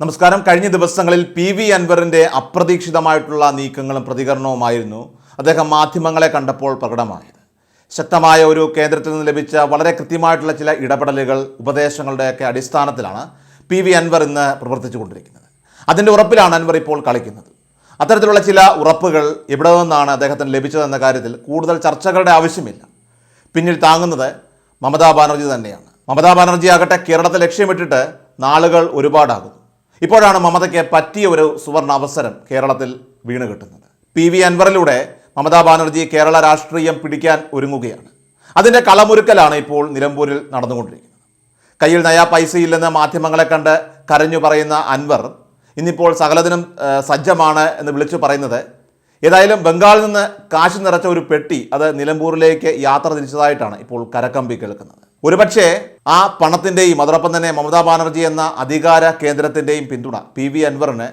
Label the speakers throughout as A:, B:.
A: നമസ്കാരം. കഴിഞ്ഞ ദിവസങ്ങളിൽ പി വി അൻവറിന്റെ അപ്രതീക്ഷിതമായിട്ടുള്ള നീക്കങ്ങളും പ്രതികരണവുമായിരുന്നു. അദ്ദേഹം മാധ്യമങ്ങളെ കണ്ടപ്പോൾ പ്രകടമായത്. ശക്തമായ ഒരു കേന്ദ്രത്തിൽ നിന്ന് ലഭിച്ച വളരെ കൃത്യമായിട്ടുള്ള ചില ഇടപെടലുകൾ ഉപദേശങ്ങളുടെയൊക്കെ അടിസ്ഥാനത്തിലാണ് പി വി അൻവർ ഇന്ന് പ്രവർത്തിച്ചു കൊണ്ടിരിക്കുന്നത് അതിന്റെ ഉറപ്പിലാണ് അൻവർ ഇപ്പോൾ കളിക്കുന്നത്. അത്തരത്തിലുള്ള ചില ഉറപ്പുകൾ എവിടെ നിന്നാണ് അദ്ദേഹത്തിന് ലഭിച്ചതെന്ന കാര്യത്തിൽ കൂടുതൽ ചർച്ചകളുടെ ആവശ്യമില്ല. പിന്നിൽ താങ്ങുന്നത് മമതാ ബാനർജി തന്നെയാണ്. മമതാ ബാനർജി ആകട്ടെ കേരളത്തെ ലക്ഷ്യമിട്ടിട്ട് നാളുകൾ ഒരുപാടാകുന്നു. ഇപ്പോഴാണ് മമതയ്ക്ക് പറ്റിയ ഒരു സുവർണ അവസരം കേരളത്തിൽ വീണ് കിട്ടുന്നത്. പി വി അൻവറിലൂടെ മമതാ ബാനർജി കേരള രാഷ്ട്രീയം പിടിക്കാൻ ഒരുങ്ങുകയാണ്. അതിന്റെ കളമൊരുക്കലാണ് ഇപ്പോൾ നിലമ്പൂരിൽ നടന്നുകൊണ്ടിരിക്കുന്നത്. കയ്യിൽ നയാ പൈസയില്ലെന്ന് മാധ്യമങ്ങളെ കണ്ട് കരഞ്ഞു പറയുന്ന അൻവർ ഇന്നിപ്പോൾ സകലതിനും സജ്ജമാണ് എന്ന് വിളിച്ചു പറയുന്നത്. ഏതായാലും ബംഗാളിൽ നിന്ന് കാശ് നിറച്ച ഒരു പെട്ടി അത് നിലമ്പൂരിലേക്ക് യാത്ര തിരിച്ചതായിട്ടാണ് ഇപ്പോൾ കരക്കമ്പി കേൾക്കുന്നത്. ഒരുപക്ഷെ ആ പണത്തിന്റെയും അതോടൊപ്പം തന്നെ മമതാ ബാനർജി എന്ന അധികാര കേന്ദ്രത്തിന്റെയും പിന്തുണ പി വി അൻവറിന്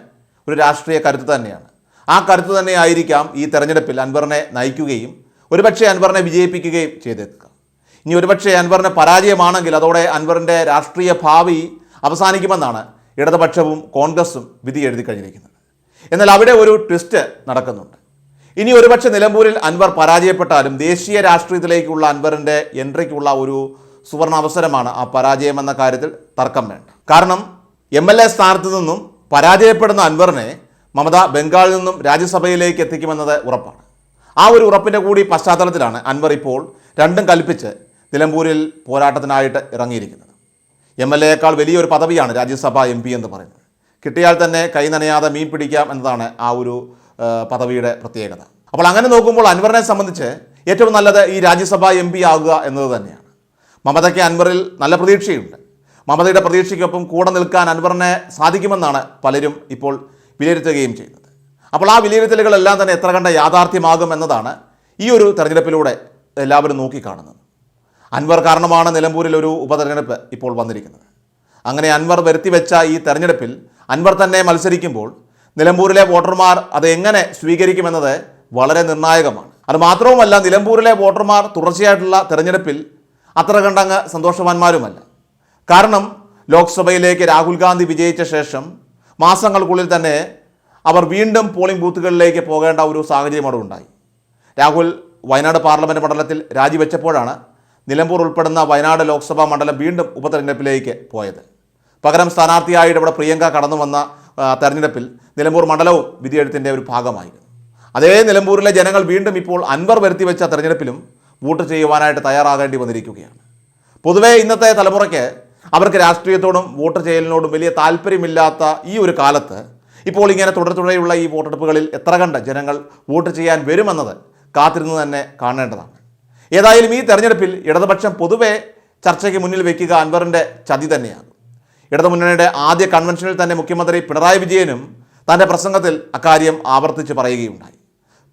A: ഒരു രാഷ്ട്രീയ കരുത്ത് തന്നെയാണ്. ആ കരുത്ത് തന്നെ ആയിരിക്കാം ഈ തെരഞ്ഞെടുപ്പിൽ അൻവറിനെ നയിക്കുകയും ഒരുപക്ഷെ അൻവറിനെ വിജയിപ്പിക്കുകയും ചെയ്തേക്കുക. ഇനി ഒരുപക്ഷെ അൻവറിന് പരാജയമാണെങ്കിൽ അതോടെ അൻവറിന്റെ രാഷ്ട്രീയ ഭാവി അവസാനിക്കുമെന്നാണ് ഇടതുപക്ഷവും കോൺഗ്രസും വിധി എഴുതി കഴിഞ്ഞിരിക്കുന്നത്. എന്നാൽ അവിടെ ഒരു ട്വിസ്റ്റ് നടക്കുന്നുണ്ട്. ഇനി ഒരുപക്ഷെ നിലമ്പൂരിൽ അൻവർ പരാജയപ്പെട്ടാലും ദേശീയ രാഷ്ട്രീയത്തിലേക്കുള്ള അൻവറിന്റെ എൻട്രിക്കുള്ള ഒരു സുവർണ അവസരമാണ് ആ പരാജയം എന്ന കാര്യത്തിൽ തർക്കം വേണ്ട. കാരണം എം എൽ എ സ്ഥാനത്ത് നിന്നും പരാജയപ്പെടുന്ന അൻവറിനെ മമത ബംഗാളിൽ നിന്നും രാജ്യസഭയിലേക്ക് എത്തിക്കുമെന്നത് ഉറപ്പാണ്. ആ ഒരു ഉറപ്പിന്റെ കൂടി പശ്ചാത്തലത്തിലാണ് അൻവർ ഇപ്പോൾ രണ്ടും കൽപ്പിച്ച് നിലമ്പൂരിൽ പോരാട്ടത്തിനായിട്ട് ഇറങ്ങിയിരിക്കുന്നത്. എം എൽ എയേക്കാൾ വലിയൊരു പദവിയാണ് രാജ്യസഭ എം പി എന്ന് പറയുന്നത്. കിട്ടിയാൽ തന്നെ കൈ നനയാതെ മീൻ പിടിക്കാം എന്നതാണ് ആ ഒരു പദവിയുടെ പ്രത്യേകത. അപ്പോൾ അങ്ങനെ നോക്കുമ്പോൾ അൻവറിനെ സംബന്ധിച്ച് ഏറ്റവും നല്ലത് ഈ രാജ്യസഭ എം പി ആകുക എന്നത് തന്നെയാണ്. മമതയ്ക്ക് അൻവറിൽ നല്ല പ്രതീക്ഷയുണ്ട്. മമതയുടെ പ്രതീക്ഷയ്ക്കൊപ്പം കൂടെ നിൽക്കാൻ അൻവറിനെ സാധിക്കുമെന്നാണ് പലരും ഇപ്പോൾ വിലയിരുത്തുകയും ചെയ്യുന്നത്. അപ്പോൾ ആ വിലയിരുത്തലുകളെല്ലാം തന്നെ എത്ര കണ്ട യാഥാർത്ഥ്യമാകും എന്നതാണ് ഈ ഒരു തെരഞ്ഞെടുപ്പിലൂടെ എല്ലാവരും നോക്കിക്കാണുന്നത്. അൻവർ കാരണമാണ് നിലമ്പൂരിൽ ഒരു ഉപതെരഞ്ഞെടുപ്പ് ഇപ്പോൾ വന്നിരിക്കുന്നത്. അങ്ങനെ അൻവർ വരുത്തിവെച്ച ഈ തെരഞ്ഞെടുപ്പിൽ അൻവർ തന്നെ മത്സരിക്കുമ്പോൾ നിലമ്പൂരിലെ വോട്ടർമാർ അത് എങ്ങനെ സ്വീകരിക്കുമെന്നത് വളരെ നിർണായകമാണ്. അത് മാത്രവുമല്ല നിലമ്പൂരിലെ വോട്ടർമാർ തുടർച്ചയായിട്ടുള്ള തെരഞ്ഞെടുപ്പിൽ അത്ര കണ്ടങ്ങ് സന്തോഷവാന്മാരുമല്ല. കാരണം ലോക്സഭയിലേക്ക് രാഹുൽ ഗാന്ധി വിജയിച്ച ശേഷം മാസങ്ങൾക്കുള്ളിൽ തന്നെ അവർ വീണ്ടും പോളിംഗ് ബൂത്തുകളിലേക്ക് പോകേണ്ട ഒരു സാഹചര്യം അവിടെ ഉണ്ടായി. രാഹുൽ വയനാട് പാർലമെന്റ് മണ്ഡലത്തിൽ രാജിവെച്ചപ്പോഴാണ് നിലമ്പൂർ ഉൾപ്പെടുന്ന വയനാട് ലോക്സഭാ മണ്ഡലം വീണ്ടും ഉപതെരഞ്ഞെടുപ്പിലേക്ക് പോയത്. പകരം സ്ഥാനാർത്ഥിയായിട്ട് ഇവിടെ പ്രിയങ്ക കടന്നു വന്ന തെരഞ്ഞെടുപ്പിൽ നിലമ്പൂർ മണ്ഡലവും വിധിയെഴുത്തിന്റെ ഒരു ഭാഗമായിരുന്നു. അതേ നിലമ്പൂരിലെ ജനങ്ങൾ വീണ്ടും ഇപ്പോൾ അൻവർ വരുത്തിവെച്ച തെരഞ്ഞെടുപ്പിലും വോട്ട് ചെയ്യുവാനായിട്ട് തയ്യാറാകേണ്ടി വന്നിരിക്കുകയാണ്. പൊതുവേ ഇന്നത്തെ തലമുറയ്ക്ക് അവർക്ക് രാഷ്ട്രീയത്തോടും വോട്ട് ചെയ്യലിനോടും വലിയ താല്പര്യമില്ലാത്ത ഈ ഒരു കാലത്ത് ഇപ്പോൾ ഇങ്ങനെ തുടർ തുടരെയുള്ള ഈ വോട്ടെടുപ്പുകളിൽ എത്ര കണ്ട് ജനങ്ങൾ വോട്ട് ചെയ്യാൻ വരുമെന്നത് കാത്തിരുന്ന് തന്നെ കാണേണ്ടതാണ്. ഏതായാലും ഈ തെരഞ്ഞെടുപ്പിൽ ഇടതുപക്ഷം പൊതുവെ ചർച്ചയ്ക്ക് മുന്നിൽ വയ്ക്കുക അൻവറിന്റെ ചതി തന്നെയാണ്. ഇടതുമുന്നണിയുടെ ആദ്യ കൺവെൻഷനിൽ തന്നെ മുഖ്യമന്ത്രി പിണറായി വിജയനും തന്റെ പ്രസംഗത്തിൽ അക്കാര്യം ആവർത്തിച്ച് പറയുകയുണ്ടായി.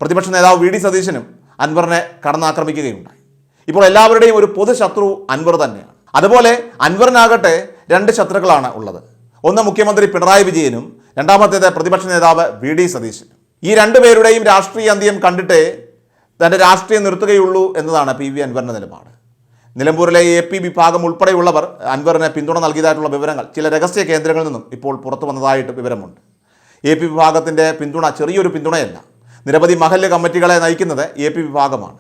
A: പ്രതിപക്ഷ നേതാവ് വി ഡി സതീശനും അൻവറിനെ കടന്നാക്രമിക്കുകയുണ്ടായി. ഇപ്പോൾ എല്ലാവരുടെയും ഒരു പൊതു ശത്രു അൻവർ തന്നെയാണ്. അതുപോലെ അൻവറിനാകട്ടെ രണ്ട് ശത്രുക്കളാണ് ഉള്ളത്. ഒന്ന് മുഖ്യമന്ത്രി പിണറായി വിജയനും രണ്ടാമത്തേത് പ്രതിപക്ഷ നേതാവ് വി ഡി സതീശനും. ഈ രണ്ടുപേരുടെയും രാഷ്ട്രീയ അന്ത്യം കണ്ടിട്ടേ തന്റെ രാഷ്ട്രീയം നിർത്തുകയുള്ളൂ എന്നതാണ് പി വി അൻവറിന്റെ നിലപാട്. നിലമ്പൂരിലെ എ പി വിഭാഗം ഉൾപ്പെടെയുള്ളവർ അൻവറിന് പിന്തുണ നൽകിയതായിട്ടുള്ള വിവരങ്ങൾ ചില രഹസ്യ കേന്ദ്രങ്ങളിൽ നിന്നും ഇപ്പോൾ പുറത്തു വന്നതായിട്ട് വിവരമുണ്ട്. എ പി വിഭാഗത്തിന്റെ പിന്തുണ ചെറിയൊരു പിന്തുണയല്ല. നിരവധി മഹല്ല് കമ്മിറ്റികളെ നയിക്കുന്നത് എ പി വിഭാഗമാണ്.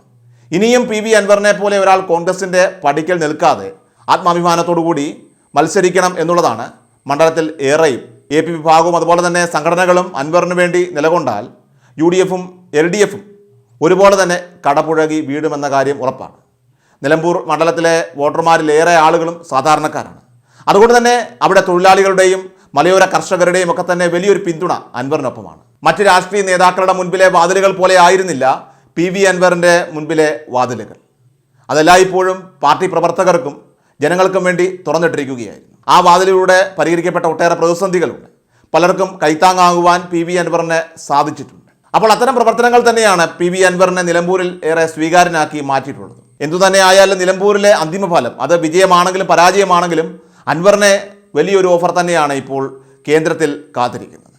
A: ഇനിയും പി വി അൻവറിനെ പോലെ ഒരാൾ കോൺഗ്രസിന്റെ പടിക്കൽ നിൽക്കാതെ ആത്മാഭിമാനത്തോടുകൂടി മത്സരിക്കണം എന്നുള്ളതാണ് മണ്ഡലത്തിൽ ഏറെയും. എ പി വിഭാഗവും അതുപോലെ തന്നെ സംഘടനകളും അൻവറിന് വേണ്ടി നിലകൊണ്ടാൽ യു ഡി എഫും എൽ ഡി എഫും ഒരുപോലെ തന്നെ കടപുഴകി വീടുമെന്ന കാര്യം ഉറപ്പാണ്. നിലമ്പൂർ മണ്ഡലത്തിലെ വോട്ടർമാരിലേറെ ആളുകളും സാധാരണക്കാരാണ്. അതുകൊണ്ട് തന്നെ അവിടെ തൊഴിലാളികളുടെയും മലയോര കർഷകരുടെയും ഒക്കെ തന്നെ വലിയൊരു പിന്തുണ അൻവറിനൊപ്പമാണ്. മറ്റ് രാഷ്ട്രീയ നേതാക്കളുടെ മുൻപിലെ വാതിലുകൾ പോലെ ആയിരുന്നില്ല പി വി അൻവറിന്റെ മുൻപിലെ വാതിലുകൾ. അതെല്ലായ്പ്പോഴും പാർട്ടി പ്രവർത്തകർക്കും ജനങ്ങൾക്കും വേണ്ടി തുറന്നിട്ടിരിക്കുകയായിരുന്നു. ആ വാതിലിലൂടെ പരിഹരിക്കപ്പെട്ട ഒട്ടേറെ പ്രതിസന്ധികളുണ്ട്. പലർക്കും കൈത്താങ്ങാകുവാൻ പി വി അൻവറിന് സാധിച്ചിട്ടുണ്ട്. അപ്പോൾ അത്തരം പ്രവർത്തനങ്ങൾ തന്നെയാണ് പി വി അൻവറിനെ നിലമ്പൂരിൽ ഏറെ സ്വീകാര്യനാക്കി മാറ്റിയിട്ടുള്ളത്. എന്തുതന്നെ ആയാലും നിലമ്പൂരിലെ അന്തിമഫലം അത് വിജയമാണെങ്കിലും പരാജയമാണെങ്കിലും അൻവറിനെ വലിയൊരു ഓഫർ തന്നെയാണ് ഇപ്പോൾ കേന്ദ്രത്തിൽ കാത്തിരിക്കുന്നത്.